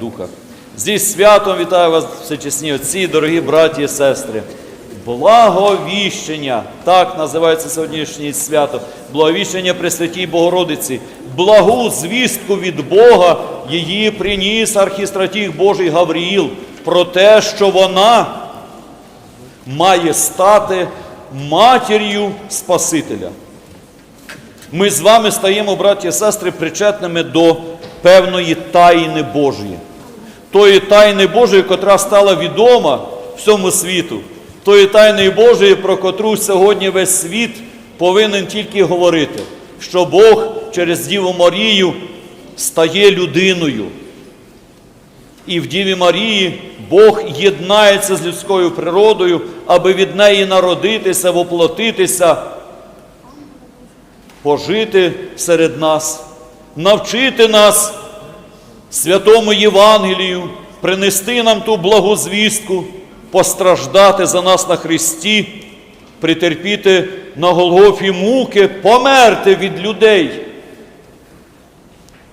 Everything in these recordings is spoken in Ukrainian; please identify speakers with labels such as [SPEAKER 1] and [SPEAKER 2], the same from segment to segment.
[SPEAKER 1] Духа. Зі святом вітаю вас, всечесні отці, дорогі браті і сестри. Благовіщення, так називається сьогоднішнє свято. Благовіщення Пресвятій Богородиці. Благу звістку від Бога її приніс архістратіг Божий Гавріїл про те, що вона має стати матір'ю Спасителя. Ми з вами стаємо, браті і сестри, причетними до певної тайни Божої. Тої тайни Божої, котра стала відома всьому світу, тої тайни Божої, про котру сьогодні весь світ повинен тільки говорити, що Бог через Діву Марію стає людиною. І в Діві Марії Бог єднається з людською природою, аби від неї народитися, воплотитися, пожити серед нас, навчити нас святому Євангелію, принести нам ту благу звістку, постраждати за нас на Христі, притерпіти на Голгофі муки, померти від людей,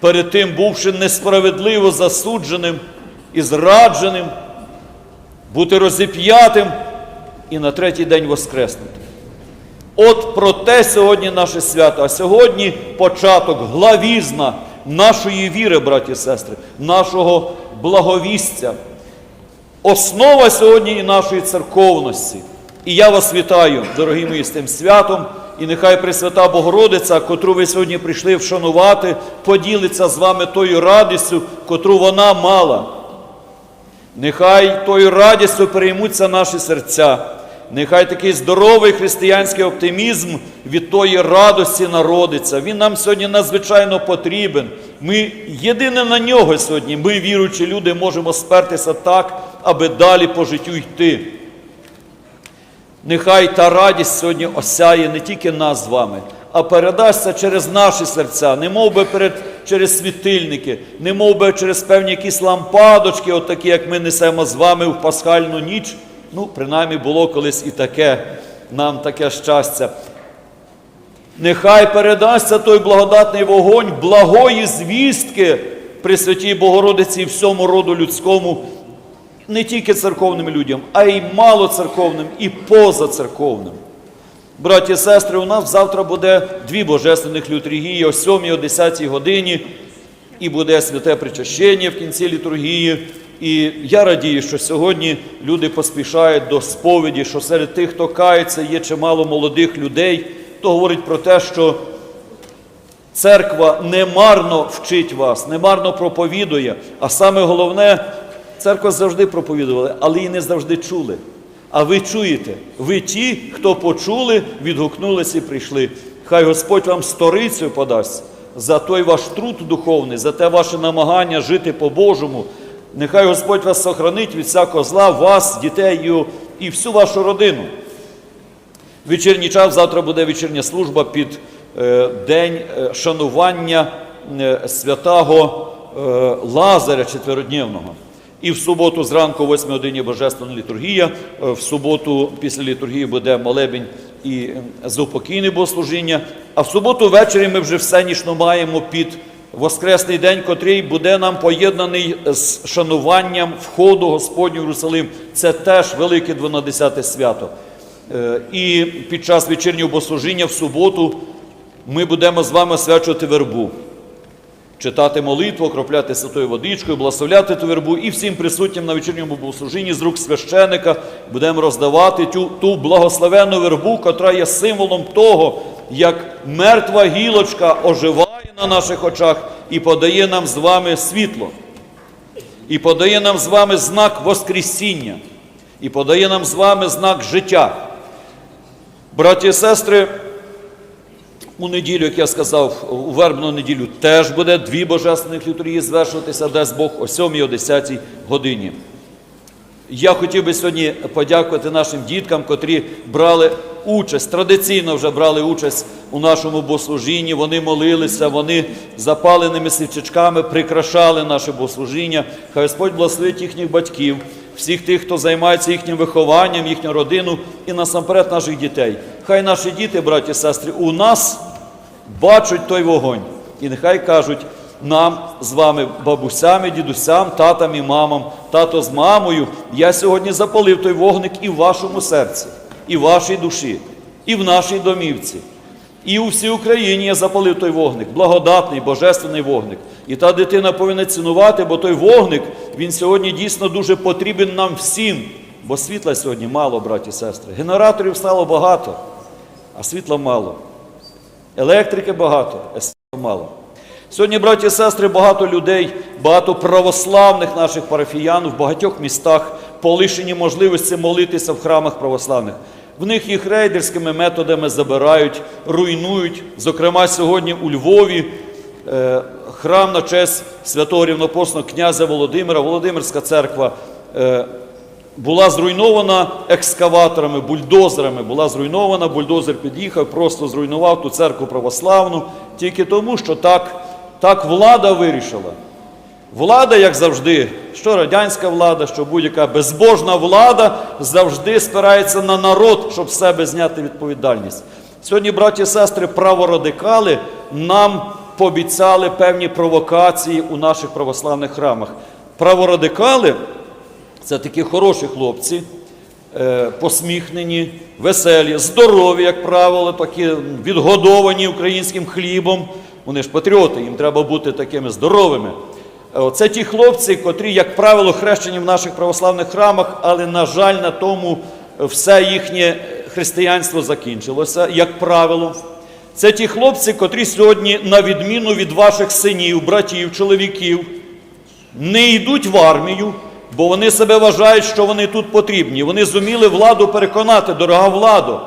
[SPEAKER 1] перед тим бувши несправедливо засудженим і зрадженим, бути розіп'ятим і на третій день воскреснути. От про те сьогодні наше свято. А сьогодні початок главізна нашої віри, браті і сестри, нашого благовістя. Основа сьогодні і нашої церковності. І я вас вітаю, дорогі мої, з тим святом. І нехай Пресвята Богородиця, котру ви сьогодні прийшли вшанувати, поділиться з вами тою радістю, котру вона мала. Нехай тою радістю переймуться наші серця. Нехай такий здоровий християнський оптимізм від тої радості народиться. Він нам сьогодні надзвичайно потрібен. Ми єдине на нього сьогодні, ми, віруючі люди, можемо спертися так, аби далі по життю йти. Нехай та радість сьогодні осяє не тільки нас з вами, а передасться через наші серця, не мов би перед, через світильники, не мов би через певні якісь лампадочки, отакі, як ми несемо з вами в пасхальну ніч. Ну, принаймні було колись і таке, нам таке щастя. Нехай передасться той благодатний вогонь благої звістки при святій Богородиці і всьому роду людському, не тільки церковним людям, а й малоцерковним і позацерковним. Браті і сестри, у нас завтра буде дві божественних літургії о 7 о 10 годині, і буде святе причащення в кінці літургії. І я радію, що сьогодні люди поспішають до сповіді, що серед тих, хто кається, є чимало молодих людей, то говорить про те, що церква немарно вчить вас, немарно проповідує. А саме головне, церква завжди проповідувала, але її не завжди чули. А ви чуєте, ви ті, хто почули, відгукнулися і прийшли. Хай Господь вам сторицю подасть за той ваш труд духовний, за те ваше намагання жити по-божому. Нехай Господь вас сохранить від всякого зла, вас, дітей і всю вашу родину. Вечірній час завтра буде вечірня служба під е, день е, шанування е, святого Лазаря четвероднівного. І в суботу зранку, о 8 годині Божественна літургія, в суботу після літургії буде молебень і заупокійне богослужіння. А в суботу ввечері ми вже всенішно маємо під Воскресний день, котрий буде нам поєднаний з шануванням входу Господню в Єрусалим. Це теж велике 12 свято. Е, І під час вечірнього богослужіння в суботу ми будемо з вами освячувати вербу, читати молитву, окропляти святою водичкою, благословляти ту вербу і всім присутнім на вечірньому богослужінні з рук священика будемо роздавати ту, ту благословенну вербу, котра є символом того, як мертва гілочка оживає на наших очах і подає нам з вами світло, і подає нам з вами знак Воскресіння, і подає нам з вами знак життя. Браті і сестри, у неділю, як я сказав, у вербну неділю теж буде дві божественних літургії звершуватися, дасть Бог о 7 о 10 годині. Я хотів би сьогодні подякувати нашим діткам, котрі брали участь, традиційно вже брали участь у нашому богослужінні. Вони молилися, вони запаленими свічечками прикрашали наше богослужіння. Хай Господь благословить їхніх батьків, всіх тих, хто займається їхнім вихованням, їхню родину і насамперед наших дітей. Хай наші діти, браті і сестри, у нас бачать той вогонь. І нехай кажуть, нам з вами, бабусям, дідусям, татам і мамам, тато з мамою. Я сьогодні запалив той вогник і в вашому серці, і в вашій душі, і в нашій домівці. І у всій Україні я запалив той вогник, благодатний, божественний вогник. І та дитина повинна цінувати, бо той вогник, він сьогодні дійсно дуже потрібен нам всім. Бо світла сьогодні мало, браті і сестри. Генераторів стало багато, а світла мало. Електрики багато, а світла мало. Сьогодні, браті і сестри, багато людей, багато православних наших парафіян в багатьох містах полишені можливості молитися в храмах православних. В них їх рейдерськими методами забирають, руйнують. Зокрема, сьогодні у Львові е, храм на честь святого рівнопосного князя Володимира, Володимирська церква. е, була зруйнована екскаваторами, бульдозерами. Була зруйнована, бульдозер під'їхав, просто зруйнував ту церкву православну, тільки тому, що так, так влада вирішила. Влада, як завжди, що радянська влада, що будь-яка безбожна влада завжди спирається на народ, щоб з себе зняти відповідальність. Сьогодні, браті і сестри, праворадикали нам пообіцяли певні провокації у наших православних храмах. Праворадикали це такі хороші хлопці, е, посміхнені, веселі, здорові, як правило, такі відгодовані українським хлібом. Вони ж патріоти, їм треба бути такими здоровими. Е, Це ті хлопці, котрі, як правило, хрещені в наших православних храмах, але, на жаль, на тому все їхнє християнство закінчилося, як правило. Це ті хлопці, котрі сьогодні, на відміну від ваших синів, братів, чоловіків, не йдуть в армію, бо вони себе вважають, що вони тут потрібні. Вони зуміли владу переконати, дорога владо.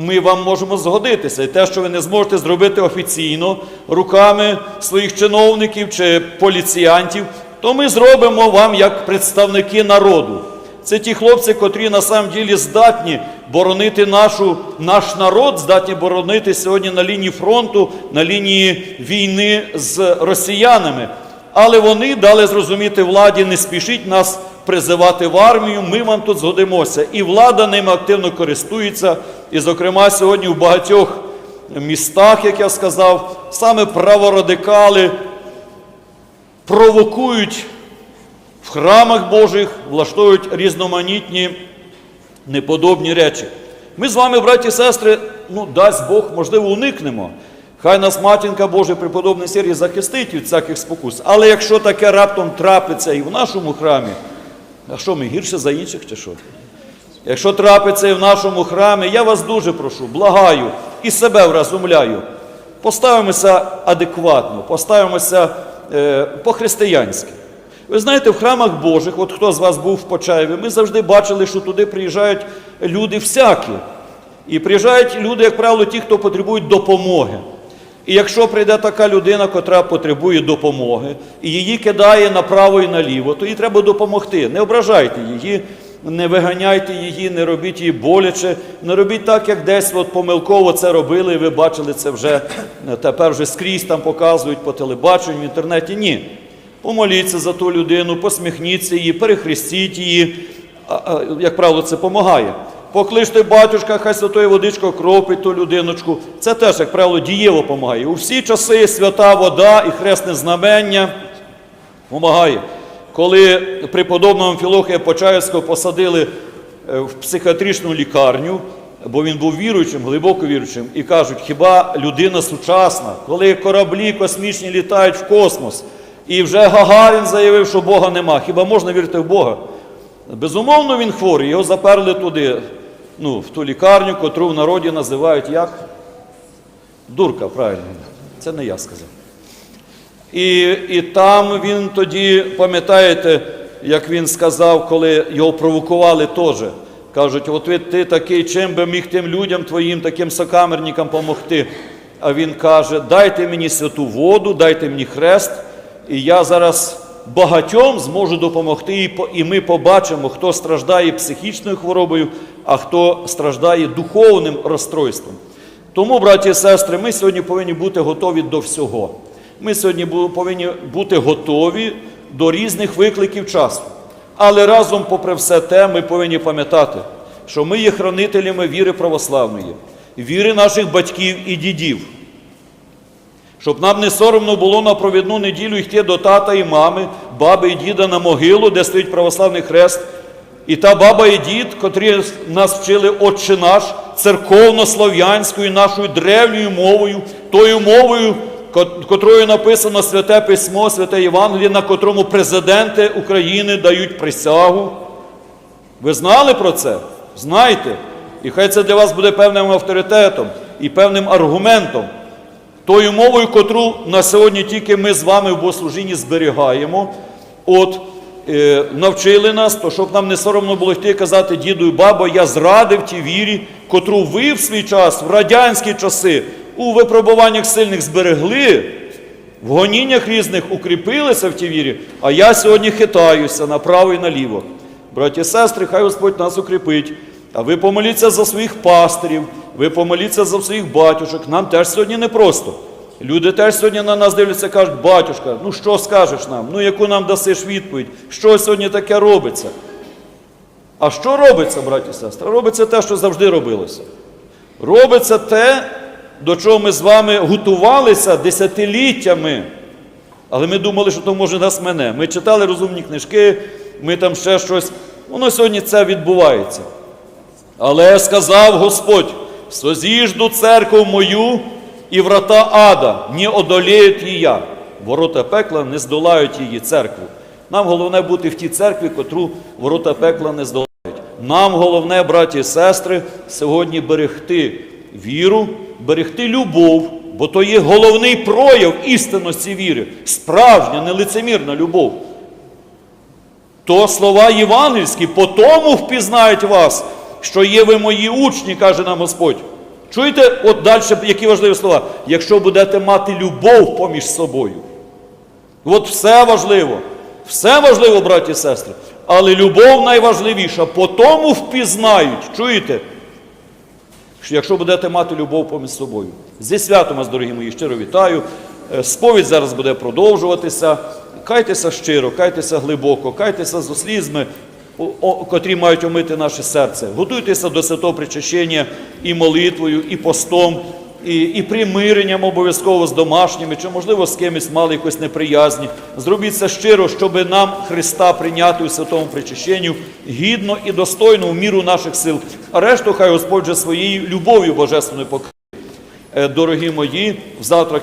[SPEAKER 1] Ми вам можемо згодитися. І те, що ви не зможете зробити офіційно руками своїх чиновників чи поліціянтів, то ми зробимо вам як представники народу. Це ті хлопці, котрі на самом ділі здатні боронити нашу, наш народ, здатні боронити сьогодні на лінії фронту, на лінії війни з росіянами. Але вони дали зрозуміти владі, не спішіть нас призивати в армію, ми вам тут згодимося. І влада ними активно користується. І, зокрема, сьогодні в багатьох містах, як я сказав, саме праворадикали провокують в храмах Божих, влаштовують різноманітні неподобні речі. Ми з вами, браті і сестри, ну, дасть Бог, можливо, уникнемо. Хай нас матінка Божа преподобний Сергій захистить від всяких спокус. Але якщо таке раптом трапиться і в нашому храмі, а що ми гірше за інших чи що? Якщо трапиться і в нашому храмі, я вас дуже прошу, благаю і себе вразумляю. Поставимося адекватно, поставимося е, по-християнськи. Ви знаєте, в храмах Божих, от хто з вас був в Почаєві, ми завжди бачили, що туди приїжджають люди всякі. І приїжджають люди, як правило, ті, хто потребують допомоги. І якщо прийде така людина, котра потребує допомоги, і її кидає направо і наліво, то їй треба допомогти. Не ображайте її, не виганяйте її, не робіть її боляче, не робіть так, як десь от помилково це робили, і ви бачили це вже е, тепер вже скрізь там показують по телебаченню, в інтернеті. Ні. Помоліться за ту людину, посміхніться її, перехрестіть її. Як правило, це допомагає. Покличте батюшка, хай святою водичкою кропить ту людиночку. Це теж, як правило, дієво допомагає. У всі часи свята вода і хресне знамення допомагає. Коли преподобного Амфілохія Почаївського посадили е, в психіатричну лікарню, бо він був віруючим, глибоко віруючим, і кажуть, хіба людина сучасна, коли кораблі космічні літають в космос, і вже Гагарін заявив, що Бога нема, хіба можна вірити в Бога? Безумовно, він хворий, його заперли туди, ну, в ту лікарню, котру в народі називають як? Дурка, правильно. Це не я сказав. І, і там він тоді, пам'ятаєте, як він сказав, коли його провокували теж. Кажуть, от ви ти такий, чим би міг тим людям твоїм, таким сокамерникам допомогти. А він каже: дайте мені святу воду, дайте мені хрест, і я зараз багатьом зможу допомогти, і ми побачимо, хто страждає психічною хворобою, а хто страждає духовним розстройством. Тому, браті і сестри, ми сьогодні повинні бути готові до всього. Ми сьогодні повинні бути готові до різних викликів часу. Але разом, попри все те, ми повинні пам'ятати, що ми є хранителями віри православної, віри наших батьків і дідів. Щоб нам не соромно було на провідну неділю йти до тата і мами, баби і діда на могилу, де стоїть православний хрест. І та баба і дід, котрі нас вчили Отче наш, церковно-слов'янською, нашою древньою мовою, тою мовою, котрою написано Святе Письмо, Святе Євангеліє, на котрому президенти України дають присягу. Ви знали про це? Знайте. І хай це для вас буде певним авторитетом і певним аргументом. Тою мовою, котру на сьогодні тільки ми з вами в богослужінні зберігаємо, от е, навчили нас, то щоб нам не соромно було йти казати, діду і бабо, я зрадив тій вірі, котру ви в свій час, в радянські часи, у випробуваннях сильних зберегли, в гоніннях різних укріпилися в тій вірі, а я сьогодні хитаюся направо і наліво. Браті і сестри, хай Господь нас укріпить. А ви помоліться за своїх пастирів, ви помоліться за своїх батюшок. Нам теж сьогодні непросто. Люди теж сьогодні на нас дивляться кажуть, батюшка, ну що скажеш нам? Ну яку нам дасиш відповідь? Що сьогодні таке робиться? А що робиться, браті і сестри? Робиться те, що завжди робилося. Робиться те, до чого ми з вами готувалися десятиліттями. Але ми думали, що то може нас мене. Ми читали розумні книжки, ми там ще щось. Воно сьогодні це відбувається. Але сказав Господь: созіжду церкву мою і врата ада, не одоліють її. Ворота пекла не здолають її церкву. Нам головне бути в тій церкві, котру ворота пекла не здолають. Нам головне, браті і сестри, сьогодні берегти віру, берегти любов, бо то є головний прояв істинності віри, справжня, нелицемірна любов. То слова євангельські, по тому впізнають вас, що є ви мої учні, каже нам Господь. Чуєте, от далі, які важливі слова? Якщо будете мати любов поміж собою. От все важливо. Все важливо, браті і сестри. Але любов найважливіша. По тому впізнають. Чуєте? Що Якщо будете мати любов поміж собою. Зі святом вас, дорогі мої, щиро вітаю. Е, Сповідь зараз буде продовжуватися. Кайтеся щиро, кайтеся глибоко, кайтеся з слізьми, о- о- котрі мають омити наше серце. Готуйтеся до святого причащення і молитвою, і постом, і, і примиренням обов'язково з домашніми, чи, можливо, з кимось мали якось неприязні. Зробіть це щиро, щоб нам Христа прийняти у святому причащенню гідно і достойно в міру наших сил. А решту хай Господь же своєю любов'ю божественною покриє. Е, Дорогі мої, завтра